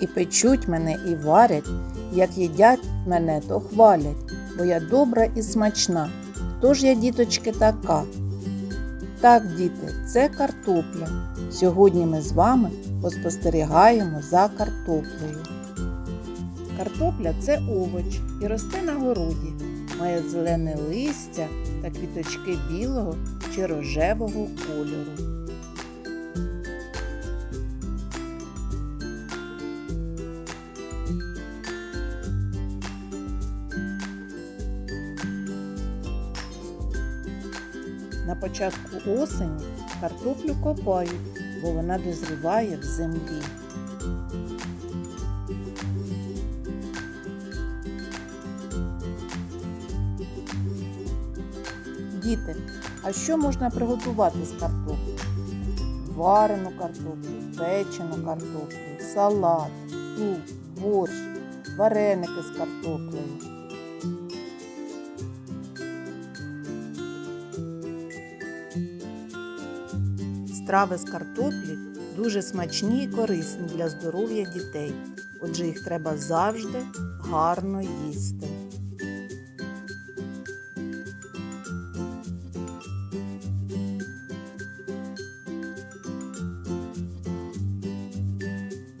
І печуть мене, і варять, як їдять мене, то хвалять, бо я добра і смачна. Хто ж я, діточки, така? Так, діти, це картопля. Сьогодні ми з вами поспостерігаємо за картоплею. Картопля це овоч і росте на городі. Має зелене листя та квіточки білого чи рожевого кольору. На початку осені картоплю копають, бо вона дозріває в землі. Діти, а що можна приготувати з картоплі? Варену картоплю, печену картоплю, салат, суп, борщ, вареники з картоплею. Страви з картоплі дуже смачні і корисні для здоров'я дітей, отже їх треба завжди гарно їсти.